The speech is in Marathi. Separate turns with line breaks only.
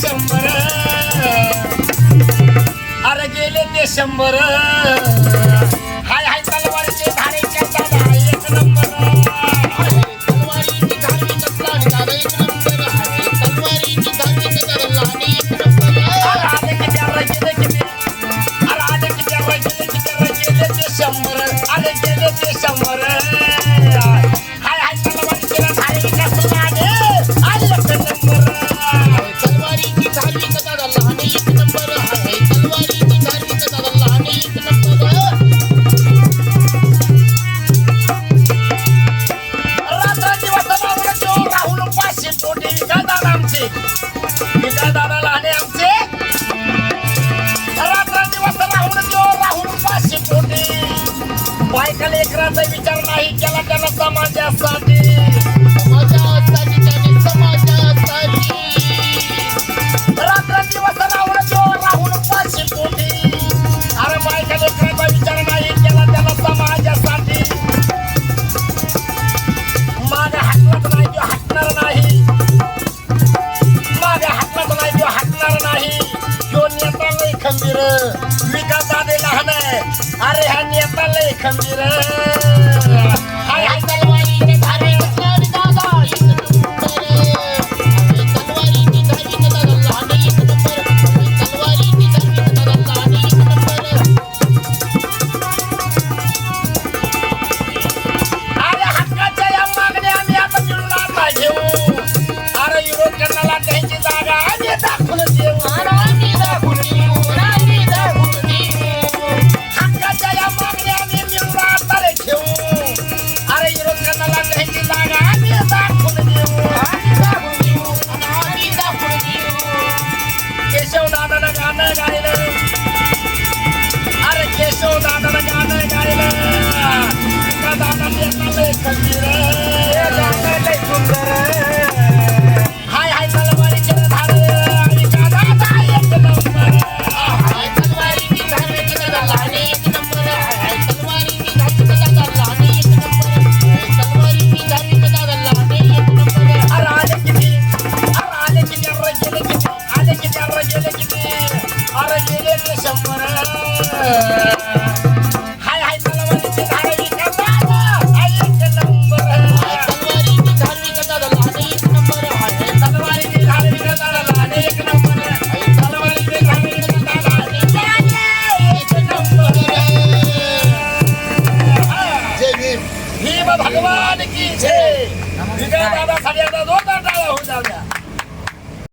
शंभर. अरे गेले ते शंभर. होती विकास दादा लहाने आमचे रात्र दिवस राहून जो राहून पाचशे कोटी. नाही केला त्याला समाजासाठी.
समाजासाठी त्याने समाजासाठी.
रात्र दिवस राहून जो राहून पाचशे कोटी. अरे बायका लेकराचा नाही केला त्याला समाजासाठी. माग हटवत नाही तो हटणार नाही. खंजीर विकासाने लहान आहे अरे हा नेता लय खंजीर Mega 11! भीम भगवान की जय विजय दादा सारे दादा दो दादा हो जाए